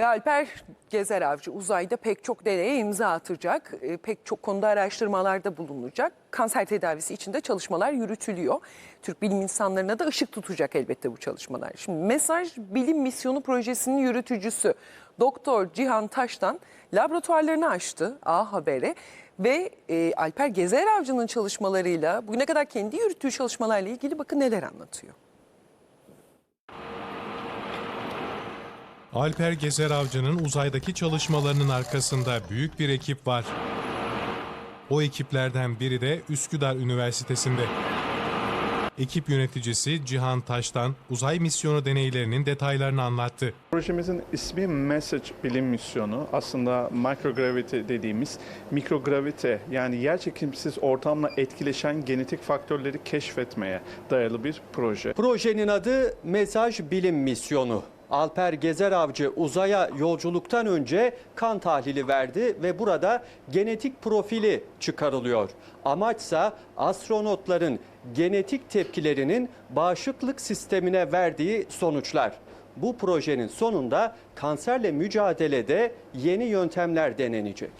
Ve Alper Gezer Avcı uzayda pek çok deneye imza atacak. E, pek çok konuda araştırmalarda bulunacak. Kanser tedavisi için de çalışmalar yürütülüyor. Türk bilim insanlarına da ışık tutacak elbette bu çalışmalar. Şimdi Mesaj Bilim Misyonu projesinin yürütücüsü Doktor Cihan Taş'tan laboratuvarlarını açtı A Haber'e ve e, Alper Gezer Avcı'nın çalışmalarıyla bugüne kadar kendi yürüttüğü çalışmalarla ilgili bakın neler anlatıyor. Alper Gezer Avcı'nın uzaydaki çalışmalarının arkasında büyük bir ekip var. O ekiplerden biri de Üsküdar Üniversitesi'nde. Ekip yöneticisi Cihan Taş'tan uzay misyonu deneylerinin detaylarını anlattı. Projemizin ismi Message Bilim Misyonu. Aslında microgravity dediğimiz mikrogravite yani yerçekimsiz ortamla etkileşen genetik faktörleri keşfetmeye dayalı bir proje. Projenin adı Mesaj Bilim Misyonu. Alper Gezer Avcı uzaya yolculuktan önce kan tahlili verdi ve burada genetik profili çıkarılıyor. Amaçsa astronotların genetik tepkilerinin bağışıklık sistemine verdiği sonuçlar. Bu projenin sonunda kanserle mücadelede yeni yöntemler denenecek.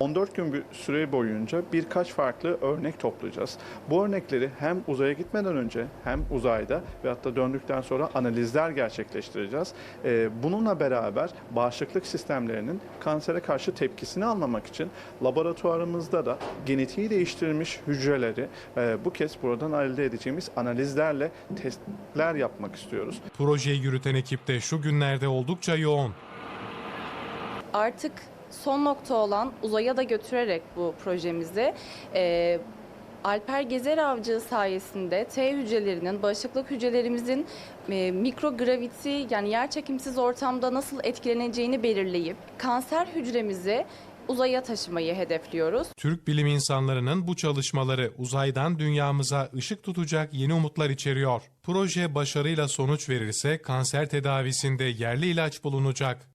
14 gün bir süre boyunca birkaç farklı örnek toplayacağız. Bu örnekleri hem uzaya gitmeden önce hem uzayda ve hatta döndükten sonra analizler gerçekleştireceğiz. Ee, bununla beraber bağışıklık sistemlerinin kansere karşı tepkisini anlamak için laboratuvarımızda da genetiği değiştirilmiş hücreleri e, bu kez buradan elde edeceğimiz analizlerle testler yapmak istiyoruz. Projeyi yürüten ekip de şu günlerde oldukça yoğun. artık son nokta olan uzaya da götürerek bu projemizi e, Alper Gezer Avcı sayesinde T hücrelerinin, bağışıklık hücrelerimizin e, mikrograviti yani yerçekimsiz ortamda nasıl etkileneceğini belirleyip kanser hücremizi uzaya taşımayı hedefliyoruz. Türk bilim insanlarının bu çalışmaları uzaydan dünyamıza ışık tutacak yeni umutlar içeriyor. Proje başarıyla sonuç verirse kanser tedavisinde yerli ilaç bulunacak.